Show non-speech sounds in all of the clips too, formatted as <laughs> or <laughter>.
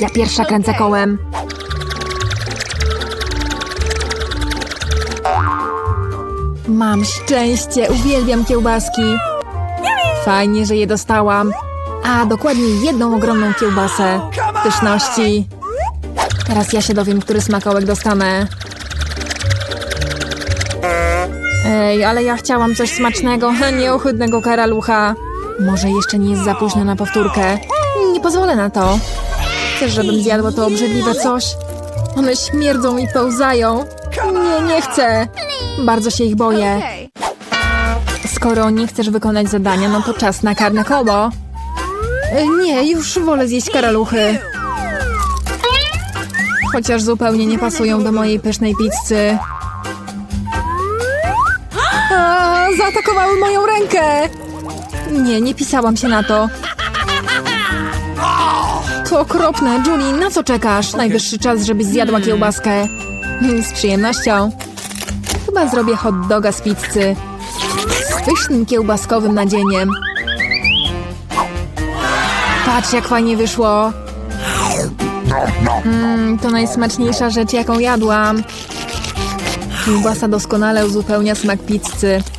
Ja pierwsza kręcę kołem. Mam szczęście, uwielbiam kiełbaski. Fajnie, że je dostałam. A, dokładnie jedną ogromną kiełbasę. Pyszności. Teraz ja się dowiem, który smakołek dostanę. Ej, ale ja chciałam coś smacznego, <laughs> a nie ohydnego karalucha. Może jeszcze nie jest za późno na powtórkę. Nie pozwolę na to. Chcesz, żebym zjadła to obrzydliwe coś? One śmierdzą i pełzają. Nie, nie chcę. Bardzo się ich boję. Skoro nie chcesz wykonać zadania, no to czas na karne koło. E, Nie, już wolę zjeść karaluchy. Chociaż zupełnie nie pasują do mojej pysznej pizzy. A, zaatakowały moją rękę! Nie, nie pisałam się na to. To okropne. Julie, na co czekasz? Najwyższy czas, żebyś zjadła kiełbaskę. Mm, Z przyjemnością. Chyba zrobię hot doga z pizzy. Z pysznym kiełbaskowym nadzieniem. Patrz, jak fajnie wyszło. Mmm, to najsmaczniejsza rzecz, jaką jadłam. Kiełbasa doskonale uzupełnia smak pizzy.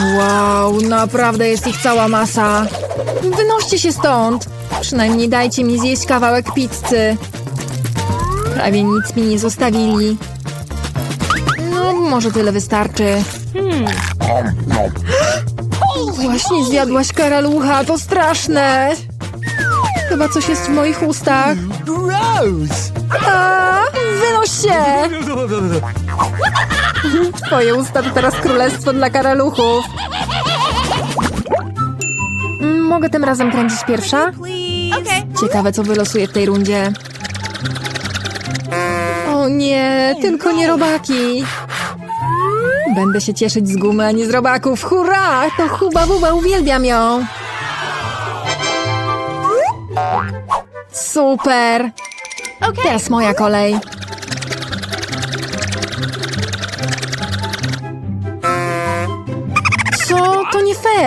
Wow, naprawdę jest ich cała masa. Wynoście się stąd. Przynajmniej dajcie mi zjeść kawałek pizzy. Prawie nic mi nie zostawili. No, może tyle wystarczy. Właśnie zjadłaś karalucha, to straszne. Chyba coś jest w moich ustach. Gross! A, wynoś się! <laughs> Twoje usta to teraz królestwo dla karaluchów. Mm, Mogę tym razem kręcić pierwsza? Ciekawe, co wylosuje w tej rundzie. O nie, tylko nie robaki. Będę się cieszyć z gumy, a nie z robaków. Hurra! To Huba Buba, uwielbiam ją. Super! Teraz moja kolej.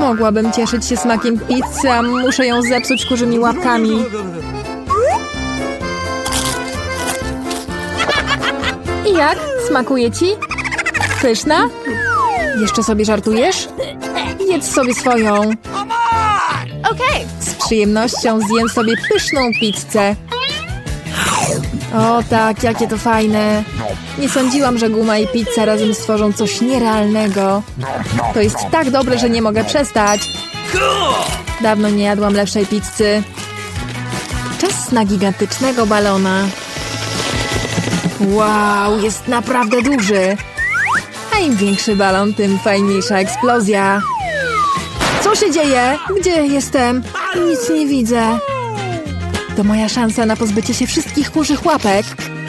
Mogłabym cieszyć się smakiem pizzy, a muszę ją zepsuć kurzymi łapkami. I jak? Smakuje ci? Pyszna? Jeszcze sobie żartujesz? Jedz sobie swoją. Z przyjemnością zjem sobie pyszną pizzę. O tak, jakie to fajne. Nie sądziłam, że guma i pizza razem stworzą coś nierealnego. To jest tak dobre, że nie mogę przestać. Dawno nie jadłam lepszej pizzy. Czas na gigantycznego balona. Wow, jest naprawdę duży. A im większy balon, tym fajniejsza eksplozja. Co się dzieje? Gdzie jestem? Nic nie widzę. To moja szansa na pozbycie się wszystkich kurzych łapek.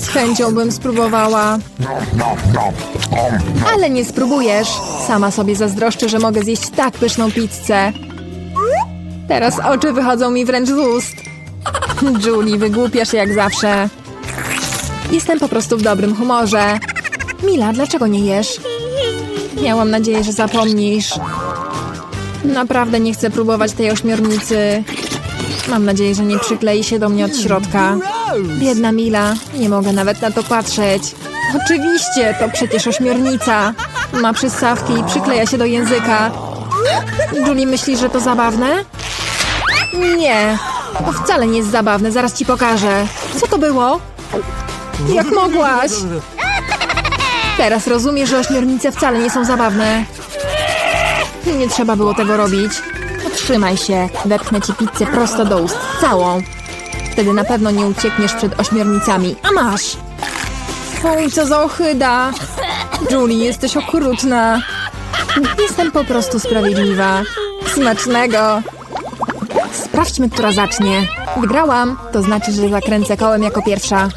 Z chęcią bym spróbowała. Ale nie spróbujesz. Sama sobie zazdroszczę, że mogę zjeść tak pyszną pizzę. Teraz oczy wychodzą mi wręcz z ust. Julie, wygłupiasz jak zawsze. Jestem po prostu w dobrym humorze. Mila, dlaczego nie jesz? Miałam nadzieję, że zapomnisz. Naprawdę nie chcę próbować tej ośmiornicy. Mam nadzieję, że nie przyklei się do mnie od środka. Biedna Mila, nie mogę nawet na to patrzeć. Oczywiście, to przecież ośmiornica. Ma przystawki i przykleja się do języka. Julie myśli, że to zabawne? Nie, to wcale nie jest zabawne, zaraz ci pokażę. Co to było? Jak mogłaś? Teraz rozumiesz, że ośmiornice wcale nie są zabawne. Nie trzeba było tego robić. Trzymaj się, wepchnę ci pizzę prosto do ust, całą. Wtedy na pewno nie uciekniesz przed ośmiornicami. A masz! Fuj, co za ohyda! Julie, jesteś okrutna. Jestem po prostu sprawiedliwa. Smacznego! Sprawdźmy, która zacznie. Wygrałam, to znaczy, że zakręcę kołem jako pierwsza.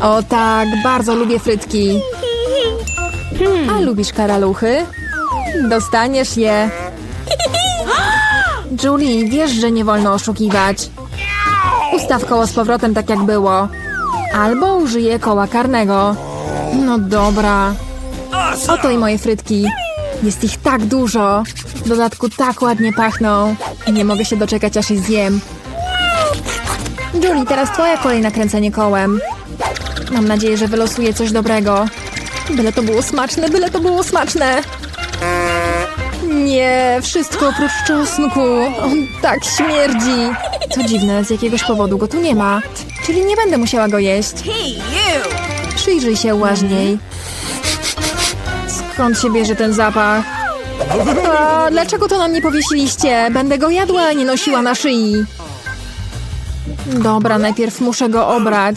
O tak, bardzo lubię frytki. A lubisz karaluchy? Dostaniesz je. Julie, wiesz, że nie wolno oszukiwać. Ustaw koło z powrotem tak jak było. Albo użyję koła karnego. No dobra. Oto i moje frytki. Jest ich tak dużo. W dodatku tak ładnie pachną. Nie mogę się doczekać, aż je zjem. Julie, teraz twoja kolej na kręcenie kołem. Mam nadzieję, że wylosuję coś dobrego. Byle to było smaczne, byle to było smaczne. Nie, wszystko oprócz czosnku. On tak śmierdzi. Co dziwne, z jakiegoś powodu go tu nie ma. Czyli nie będę musiała go jeść. Przyjrzyj się łaźniej. Skąd się bierze ten zapach? A, dlaczego to nam nie powiesiliście? Będę go jadła, a nie nosiła na szyi. Dobra, najpierw muszę go obrać.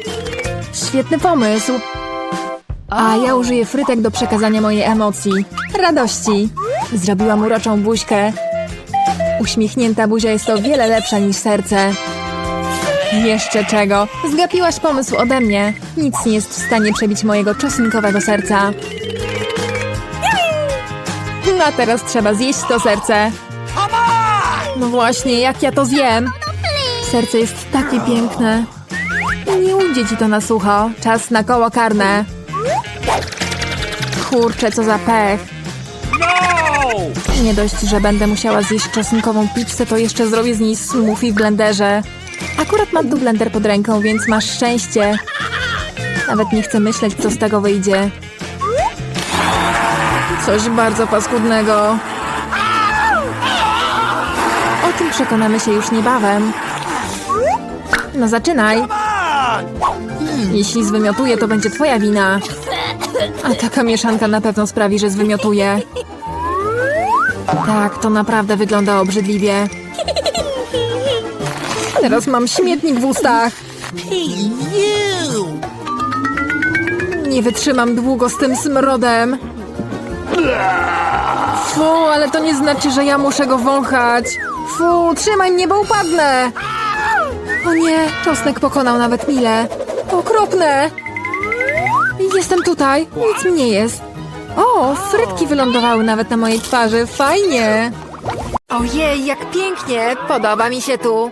Świetny pomysł. A ja użyję frytek do przekazania mojej emocji. Radości. Zrobiłam uroczą buźkę. Uśmiechnięta buzia jest o wiele lepsza niż serce. Jeszcze czego? Zgapiłaś pomysł ode mnie. Nic nie jest w stanie przebić mojego czosnkowego serca. No a teraz trzeba zjeść to serce. No właśnie, jak ja to zjem? Serce jest takie piękne. Nie ujdzie ci to na sucho. Czas na koło karne. Kurczę, co za pech. Nie dość, że będę musiała zjeść czosnkową pizzę, to jeszcze zrobię z niej smoothie w blenderze. Akurat mam tu blender pod ręką, więc masz szczęście. Nawet nie chcę myśleć, co z tego wyjdzie. Coś bardzo paskudnego. O tym przekonamy się już niebawem. No zaczynaj. Jeśli zwymiotuję, to będzie twoja wina. A taka mieszanka na pewno sprawi, że zwymiotuję. Tak, to naprawdę wygląda obrzydliwie. Teraz mam śmietnik w ustach. Nie wytrzymam długo z tym smrodem. Fu, ale to nie znaczy, że ja muszę go wąchać. Fu, trzymaj mnie, bo upadnę. O nie, czosnek pokonał nawet Mile. Okropne. Jestem tutaj, nic mi nie jest. O, frytki wylądowały nawet na mojej twarzy, fajnie. Ojej, jak pięknie, podoba mi się tu.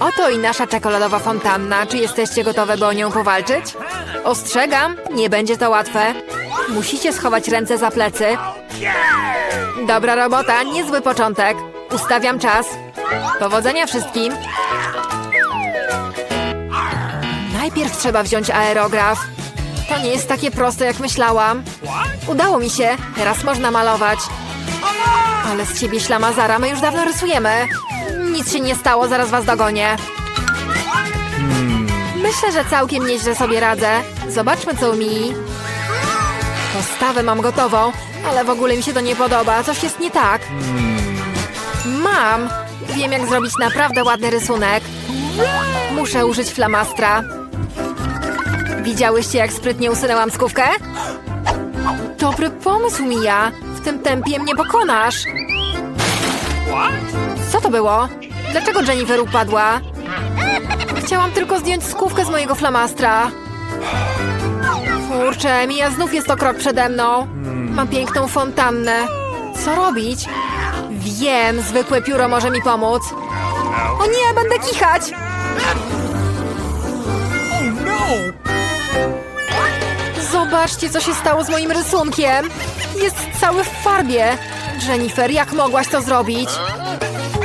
Oto i nasza czekoladowa fontanna. Czy jesteście gotowe, by o nią powalczyć? Ostrzegam, nie będzie to łatwe. Musicie schować ręce za plecy. Dobra robota, niezły początek. Ustawiam czas. Powodzenia wszystkim. Najpierw trzeba wziąć aerograf. To nie jest takie proste, jak myślałam. Udało mi się, teraz można malować. Ale z ciebie ślamazara, my już dawno rysujemy. Nic się nie stało, zaraz was dogonię. Myślę, że całkiem nieźle sobie radzę. Zobaczmy, co u Mii. Postawę mam gotową, ale w ogóle mi się to nie podoba. Coś jest nie tak. Mam! Wiem, jak zrobić naprawdę ładny rysunek. Muszę użyć flamastra. Widziałyście, jak sprytnie usunęłam skówkę? Dobry pomysł, Mija. W tym tempie mnie pokonasz. Co to było? Dlaczego Jennifer upadła? Chciałam tylko zdjąć skówkę z mojego flamastra. Kurczę, Mija znów jest o krok przede mną. Mam piękną fontannę. Co robić? Wiem, zwykłe pióro może mi pomóc. O nie, będę kichać! Zobaczcie, co się stało z moim rysunkiem. Jest cały w farbie. Jennifer, jak mogłaś to zrobić?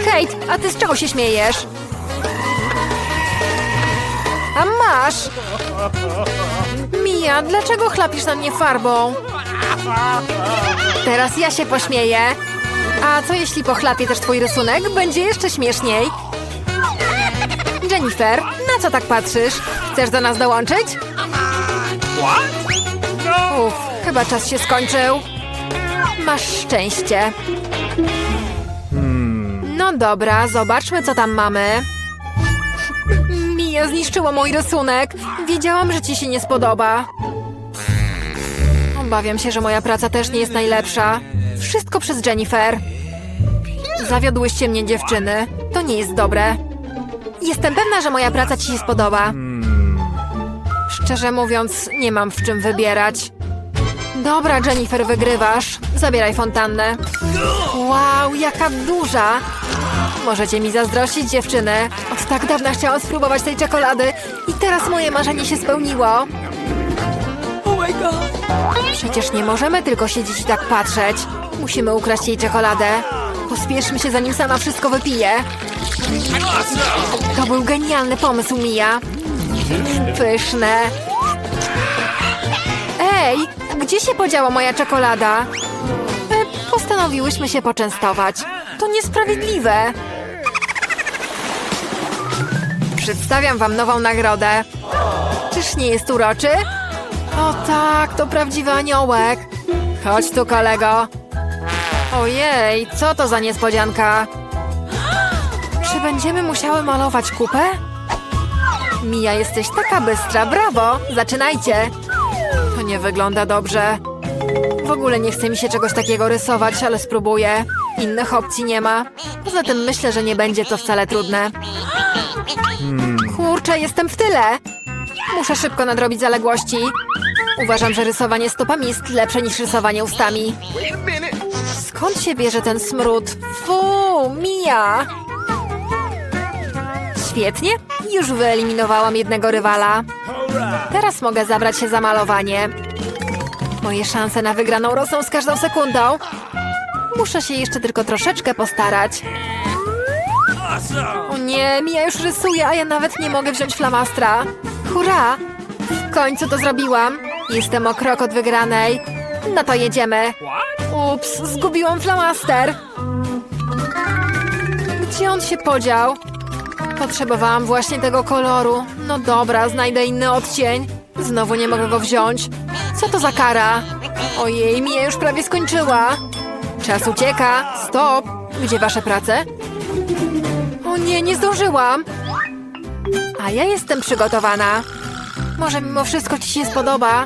Kate, a ty z czego się śmiejesz? A masz! Mia, dlaczego chlapisz na mnie farbą? Teraz ja się pośmieję. A co jeśli pochlapię też twój rysunek? Będzie jeszcze śmieszniej. Jennifer, na co tak patrzysz? Chcesz do nas dołączyć? Uff, chyba czas się skończył. Masz szczęście. No dobra, zobaczmy co tam mamy. Mija zniszczyła mój rysunek. Wiedziałam, że ci się nie spodoba. Obawiam się, że moja praca też nie jest najlepsza. Wszystko przez Jennifer. Zawiodłyście mnie, dziewczyny. To nie jest dobre. Jestem pewna, że moja praca ci się spodoba. Szczerze mówiąc, nie mam w czym wybierać. Dobra, Jennifer, wygrywasz. Zabieraj fontannę. Wow, jaka duża! Możecie mi zazdrościć, dziewczyny. Od tak dawna chciałam spróbować tej czekolady i teraz moje marzenie się spełniło. Przecież nie możemy tylko siedzieć i tak patrzeć. Musimy ukraść jej czekoladę. Pospieszmy się, zanim sama wszystko wypije. To był genialny pomysł, Mia. Pyszne. Ej, gdzie się podziała moja czekolada? E, postanowiłyśmy się poczęstować. To niesprawiedliwe. Przedstawiam wam nową nagrodę. Czyż nie jest uroczy? O tak, to prawdziwy aniołek. Chodź tu, kolego. Ojej, co to za niespodzianka? Czy będziemy musiały malować kupę? Mija, jesteś taka bystra, brawo! Zaczynajcie! To nie wygląda dobrze. W ogóle nie chce mi się czegoś takiego rysować, ale spróbuję. Innych opcji nie ma. Poza tym myślę, że nie będzie to wcale trudne. Kurczę, jestem w tyle! Muszę szybko nadrobić zaległości. Uważam, że rysowanie stopami jest lepsze niż rysowanie ustami. Skąd się bierze ten smród? Fu, Mija! Świetnie, już wyeliminowałam jednego rywala. Teraz mogę zabrać się za malowanie. Moje szanse na wygraną rosną z każdą sekundą. Muszę się jeszcze tylko troszeczkę postarać. O nie, Mia już rysuje, a ja nawet nie mogę wziąć flamastra. Hurra! W końcu to zrobiłam. Jestem o krok od wygranej. No to jedziemy. Ups, zgubiłam flamaster. Gdzie on się podział? Potrzebowałam właśnie tego koloru. No dobra, znajdę inny odcień. Znowu nie mogę go wziąć. Co to za kara? Ojej, Mia już prawie skończyła. Czas ucieka. Stop. Gdzie wasze prace? O nie, nie zdążyłam. A ja jestem przygotowana. Może mimo wszystko ci się spodoba.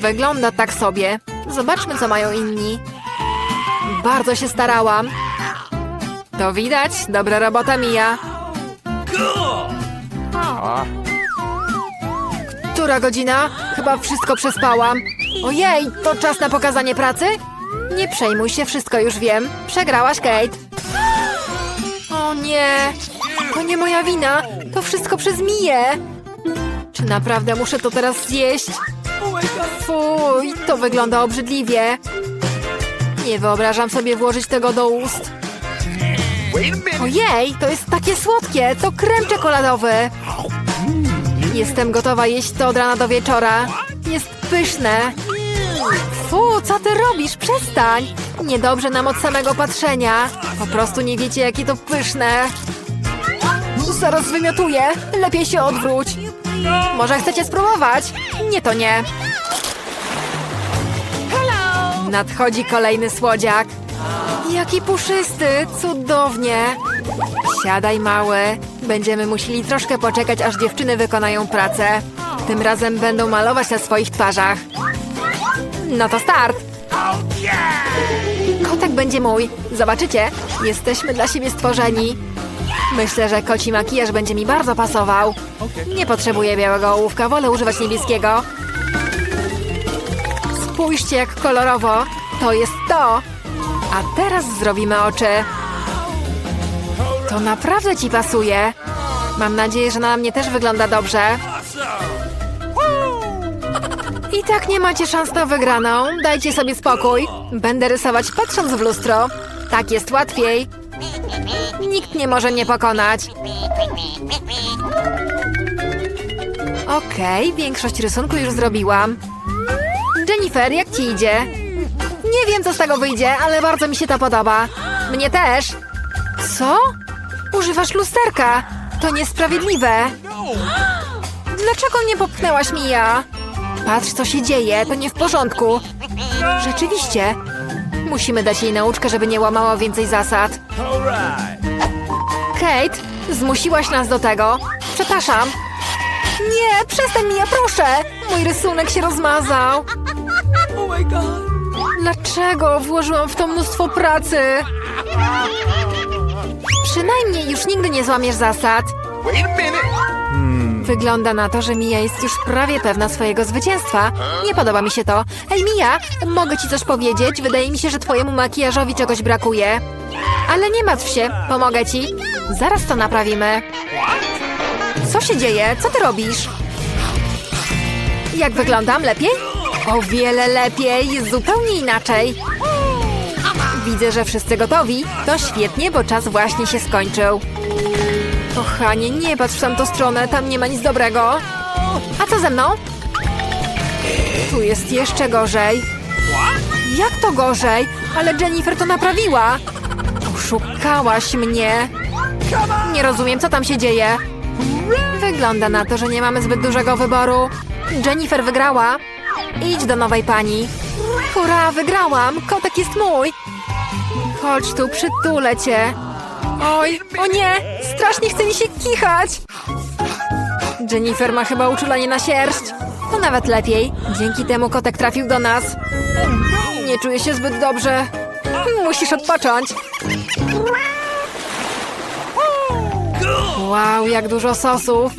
Wygląda tak sobie. Zobaczmy, co mają inni. Bardzo się starałam. To widać. Dobra robota, Mija. Która godzina? Chyba wszystko przespałam. Ojej, to czas na pokazanie pracy? Nie przejmuj się, wszystko już wiem. Przegrałaś, Kate. O nie, to nie moja wina. To wszystko przez Miję. Czy naprawdę muszę to teraz zjeść? Fuj, to wygląda obrzydliwie. Nie wyobrażam sobie włożyć tego do ust. Ojej, to jest takie słodkie. To krem czekoladowy. Jestem gotowa jeść to od rana do wieczora. Jest pyszne. Fu, co ty robisz? Przestań! Niedobrze nam od samego patrzenia. Po prostu nie wiecie, jakie to pyszne. Zaraz wymiotuję. Lepiej się odwróć. Może chcecie spróbować? Nie, to nie. Nadchodzi kolejny słodziak. Jaki puszysty, cudownie. Siadaj, mały. Będziemy musieli troszkę poczekać, aż dziewczyny wykonają pracę. Tym razem będą malować na swoich twarzach. No to start! Kotek będzie mój. Zobaczycie, jesteśmy dla siebie stworzeni. Myślę, że koci makijaż będzie mi bardzo pasował. Nie potrzebuję białego ołówka, wolę używać niebieskiego. Spójrzcie, jak kolorowo. To jest to. A teraz zrobimy oczy. To naprawdę ci pasuje. Mam nadzieję, że na mnie też wygląda dobrze. I tak nie macie szans na wygraną. Dajcie sobie spokój. Będę rysować patrząc w lustro. Tak jest łatwiej. Nikt nie może mnie pokonać. Okej, większość rysunku już zrobiłam. Jennifer, jak ci idzie? Nie wiem, co z tego wyjdzie, ale bardzo mi się to podoba. Mnie też. Co? Używasz lusterka. To niesprawiedliwe. Dlaczego nie popchnęłaś mi ja? Patrz, co się dzieje. To nie w porządku. Rzeczywiście. Musimy dać jej nauczkę, żeby nie łamała więcej zasad. Kate, zmusiłaś nas do tego. Przepraszam. Nie, przestań mi, ja proszę. Mój rysunek się rozmazał. Dlaczego włożyłam w to mnóstwo pracy? Przynajmniej już nigdy nie złamiesz zasad. Wygląda na to, że Mia jest już prawie pewna swojego zwycięstwa. Nie podoba mi się to. Ej, Mia, mogę ci coś powiedzieć? Wydaje mi się, że twojemu makijażowi czegoś brakuje. Ale nie martw się, pomogę ci. Zaraz to naprawimy. Co się dzieje? Co ty robisz? Jak wyglądam? Lepiej? O wiele lepiej, zupełnie inaczej. Widzę, że wszyscy gotowi. To świetnie, bo czas właśnie się skończył. Kochanie, nie patrz w tamtą stronę, tam nie ma nic dobrego. A co ze mną? Tu jest jeszcze gorzej. Jak to gorzej? Ale Jennifer to naprawiła. Oszukałaś mnie. Nie rozumiem, co tam się dzieje. Wygląda na to, że nie mamy zbyt dużego wyboru. Jennifer wygrała. Idź do nowej pani. Hurra, wygrałam! Kotek jest mój! Chodź tu, przytulę cię. Oj, o nie! Strasznie chce mi się kichać! Jennifer ma chyba uczulenie na sierść. To nawet lepiej. Dzięki temu kotek trafił do nas. Nie czuję się zbyt dobrze. Musisz odpocząć. Wow, jak dużo sosów.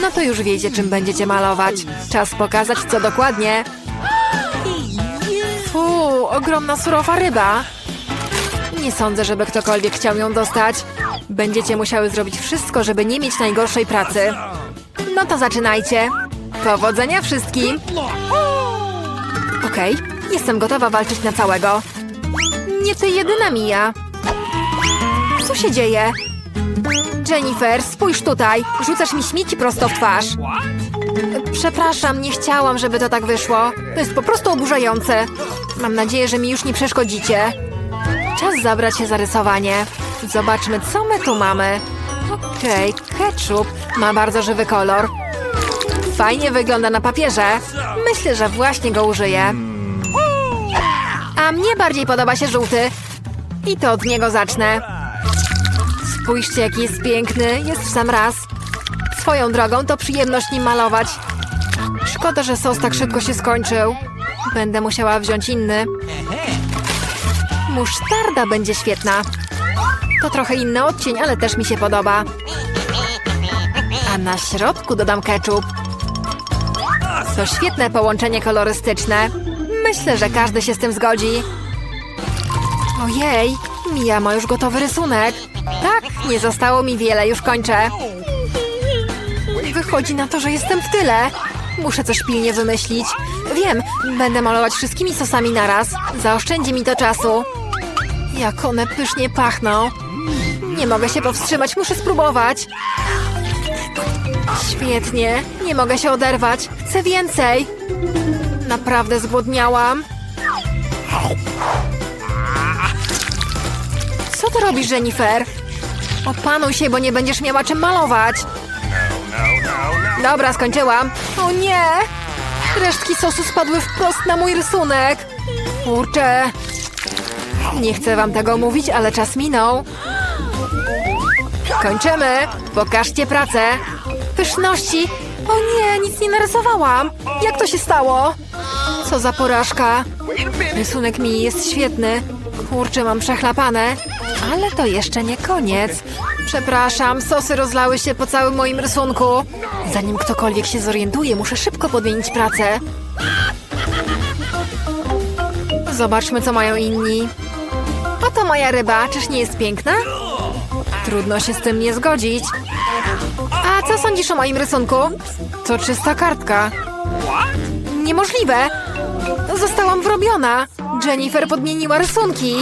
No to już wiecie, czym będziecie malować. Czas pokazać, co dokładnie. Fuu, ogromna surowa ryba. Nie sądzę, żeby ktokolwiek chciał ją dostać. Będziecie musiały zrobić wszystko, żeby nie mieć najgorszej pracy. No to zaczynajcie. Powodzenia wszystkim. Okej, jestem gotowa walczyć na całego. Nie ty jedyna, Mija. Co się dzieje? Jennifer, spójrz tutaj. Rzucasz mi śmieci prosto w twarz. Przepraszam, nie chciałam, żeby to tak wyszło. To jest po prostu oburzające. Mam nadzieję, że mi już nie przeszkodzicie. Czas zabrać się za rysowanie. Zobaczmy, co my tu mamy. Okej, ketchup ma bardzo żywy kolor. Fajnie wygląda na papierze. Myślę, że właśnie go użyję. A mnie bardziej podoba się żółty. I to od niego zacznę. Spójrzcie, jaki jest piękny. Jest w sam raz. Swoją drogą to przyjemność nim malować. Szkoda, że sos tak szybko się skończył. Będę musiała wziąć inny. Musztarda będzie świetna. To trochę inny odcień, ale też mi się podoba. A na środku dodam ketchup. To świetne połączenie kolorystyczne. Myślę, że każdy się z tym zgodzi. Ojej, Mia ma już gotowy rysunek. Nie zostało mi wiele, już kończę. Wychodzi na to, że jestem w tyle. Muszę coś pilnie wymyślić. Wiem, będę malować wszystkimi sosami naraz. Zaoszczędzi mi to czasu. Jak one pysznie pachną. Nie mogę się powstrzymać, muszę spróbować. Świetnie, nie mogę się oderwać. Chcę więcej. Naprawdę zgłodniałam. Co ty robisz, Jennifer? Opanuj się, bo nie będziesz miała czym malować. Dobra, skończyłam. O nie! Resztki sosu spadły wprost na mój rysunek. Kurczę. Nie chcę wam tego mówić, ale czas minął. Kończymy. Pokażcie pracę. Pyszności. O nie, nic nie narysowałam. Jak to się stało? Co za porażka. Rysunek mi jest świetny. Kurczę, mam przechlapane. Ale to jeszcze nie koniec. Przepraszam, sosy rozlały się po całym moim rysunku. Zanim ktokolwiek się zorientuje, muszę szybko podmienić pracę. Zobaczmy, co mają inni. Oto moja ryba, czyż nie jest piękna? Trudno się z tym nie zgodzić. A co sądzisz o moim rysunku? To czysta kartka. Niemożliwe! Zostałam wrobiona. Jennifer podmieniła rysunki.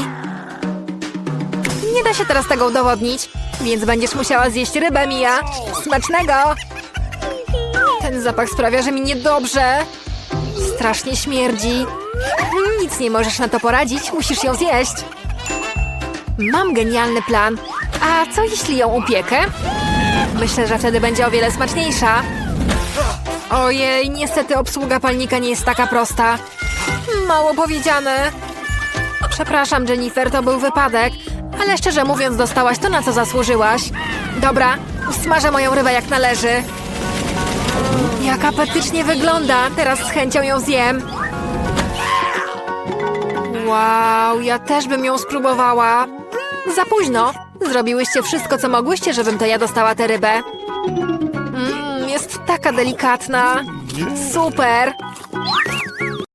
Da się teraz tego udowodnić, więc będziesz musiała zjeść rybę, Mia. Smacznego! Ten zapach sprawia, że mi niedobrze. Strasznie śmierdzi. Nic nie możesz na to poradzić, musisz ją zjeść. Mam genialny plan. A co jeśli ją upiekę? Myślę, że wtedy będzie o wiele smaczniejsza. Ojej, niestety obsługa palnika nie jest taka prosta. Mało powiedziane. Przepraszam, Jennifer, to był wypadek, ale szczerze mówiąc, dostałaś to, na co zasłużyłaś. Dobra, usmażę moją rybę jak należy. Jak apetycznie wygląda, teraz z chęcią ją zjem. Wow, ja też bym ją spróbowała. Za późno. Zrobiłyście wszystko, co mogłyście, żebym to ja dostała tę rybę. Mmm, jest taka delikatna. Super.